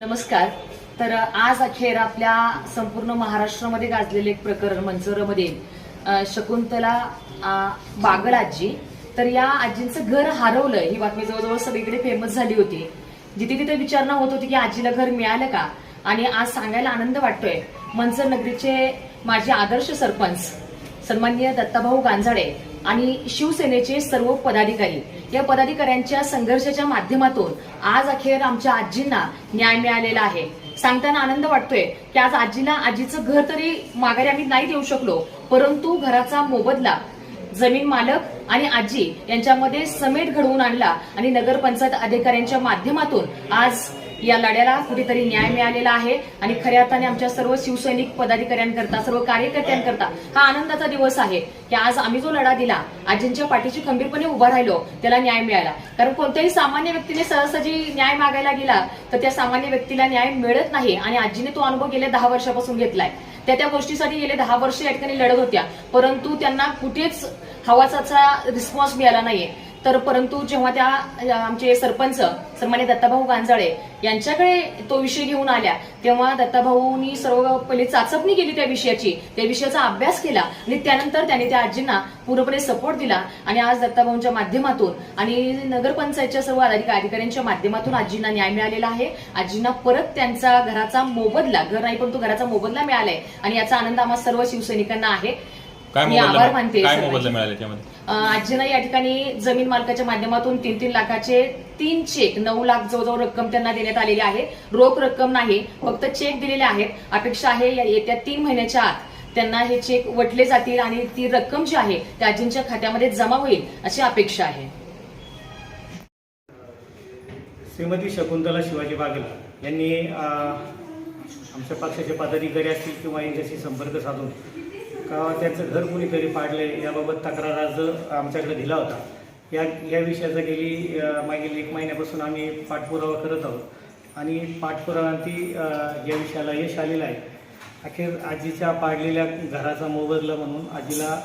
नमस्कार. तर आज अखेर आपल्या संपूर्ण महाराष्ट्रामध्ये गाजलेले एक प्रकरण मंचोरमध्ये. शकुंतला बागळ बागल आजी तर या आजींचं घर हरवलं ही बातमी जवळजवळ सगळीकडे फेमस झाली होती. जिथे तिथे विचारणा होत होती की आजीला घर मिळालं का? आणि आज सांगायला आनंद वाटतोय. मंचर नगरीचे माझे आदर्श सरपंच सन्माननीय दत्ताभाऊ गांजाडे आणि शिवसेनेचे सर्व पदाधिकारी या पदाधिकाऱ्यांच्या संघर्षाच्या माध्यमातून आज अखेर आमच्या आजींना न्याय मिळालेला आहे. सांगताना आनंद वाटतोय की आज आजीला आजीचं घर तरी माघारी आम्ही नाही देऊ शकलो परंतु घराचा मोबदला जमीन मालक आणि आजी यांच्यामध्ये समेट घडवून आणला आणि नगरपंचायत अधिकाऱ्यांच्या माध्यमातून आज या लढ्याला कुठेतरी न्याय मिळालेला आहे. आणि खऱ्या अर्थाने आमच्या सर्व शिवसैनिक पदाधिकाऱ्यांकरता सर्व कार्यकर्त्यांकरता हा आनंदाचा दिवस आहे की आज आम्ही जो लढा दिला आजींच्या पाठीशी खंबीरपणे उभा राहिलो त्याला न्याय मिळाला. कारण कोणत्याही सामान्य व्यक्तीने सहसाजी न्याय मागायला गेला तर त्या सामान्य व्यक्तीला न्याय मिळत नाही. आणि आजीने तो अनुभव गेल्या दहा वर्षापासून घेतलाय. त्या त्या गोष्टीसाठी गेले दहा वर्ष या ठिकाणी लढत होत्या. परंतु त्यांना कुठेच हवाचा रिस्पॉन्स मिळाला नाहीये. तर परंतु जेव्हा त्या आमचे सरपंच सन्मान्य दत्ताभाऊ गांजाळे यांच्याकडे तो विषय घेऊन आल्या तेव्हा दत्ताभाऊनी सर्व पहिले चाचपणी केली त्या विषयाची त्या विषयाचा अभ्यास केला आणि त्यानंतर त्यांनी त्या आजींना पूर्णपणे सपोर्ट दिला. आणि आज दत्ताभाऊंच्या माध्यमातून आणि नगरपंचायतच्या सर्व अधिकाऱ्यांच्या माध्यमातून आजींना न्याय मिळालेला आहे. आजींना परत त्यांचा घराचा मोबदला घर नाही परंतु घराचा मोबदला मिळालाय. आणि याचा आनंद आम्हा सर्व शिवसैनिकांना आहे. काय मी आभार मोबदला मानते काय सर्वांचे. मोबदला मिळाले त्यामध्ये? अ, आजींना या ठिकाणी जमीन मालकाच्या माध्यमातून तीन तीन लाखाचे तीन चेक नऊ लाख जवळजवळ रक्कम त्यांना देण्यात आलेली आहे. रोख रक्कम नाही फक्त चेक दिलेले आहेत. अपेक्षा आहे या येत्या तीन महिन्याच्या आत त्यांना हे चेक वटले जातील आणि ती रक्कम जी आहे त्या आजींच्या खात्यामध्ये जमा होईल अशी अपेक्षा आहे. श्रीमती शकुंतला शिवाजी बागेल यांनी अ, आमच्या पक्षाचे पदाधिकारी असतील किंवा यांच्याशी संपर्क साधून त्यांचं घर कुणीतरी पाडले याबाबत तक्रार अर्ज आमच्याकडे दिला होता. या या विषयाचा गेली मागील एक महिन्यापासून आम्ही पाठपुरावा करत आहोत. आणि पाठपुरावांती या विषयाला यश आलेलं आहे. अखेर आजीच्या पाडलेल्या घराचा मोबदला म्हणून आजीला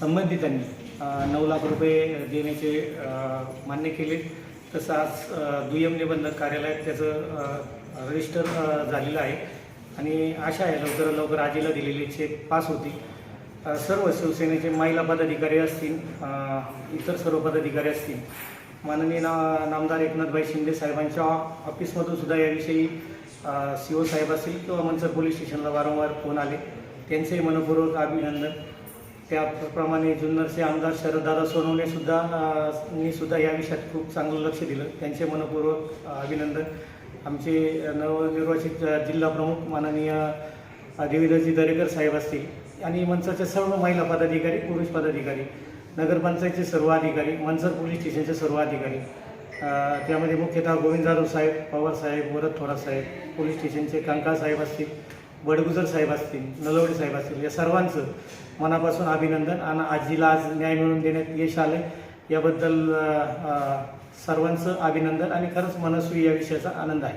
संबंधितांनी नऊ लाख रुपये देण्याचे मान्य केले. तसं आज दुय्यम निबंधक कार्यालयात त्याचं रजिस्टर झालेलं आहे. आणि आशा आहे लवकरात लवकर आजीला दिलेली चेक पास होती. सर्व शिवसेनेचे महिला पदाधिकारी असतील इतर सर्व पदाधिकारी असतील. माननीय ना नामदार एकनाथभाई शिंदे साहेबांच्या ऑफिसमधून सुद्धा याविषयी सी ओ साहेब असतील किंवा मंचर पोलीस स्टेशनला वारंवार फोन आले त्यांचेही मनपूर्वक अभिनंदन. त्याप्रमाणे जुन्नरचे आमदार शरददादा सोनवणे सुद्धा नी सुद्धा या विषयात खूप चांगलं लक्ष दिलं. त्यांचे मनपूर्वक अभिनंदन. आमचे नवनिर्वाचित जिल्हाप्रमुख माननीय देवीदाजी देवीदासजी दरेकर साहेब असतील. आणि मंचरचे सर्व महिला पदाधिकारी पुरुष पदाधिकारी नगरपंचायतचे सर्व अधिकारी मंचर पोलीस स्टेशनचे सर्व अधिकारी त्यामध्ये मुख्यतः गोविंद जाधव साहेब पवार साहेब वरद थोडा साहेब पोलीस स्टेशनचे कंकाळ साहेब असतील बडगुजर साहेब असतील नलवडे साहेब असतील या सर्वांचं मनापासून अभिनंदन आणि आजीला आज न्याय मिळवून देण्यात यश आलं याबद्दल सर्वांचं अभिनंदन आणि खरंच मनस्वी या विषयाचा आनंद आहे.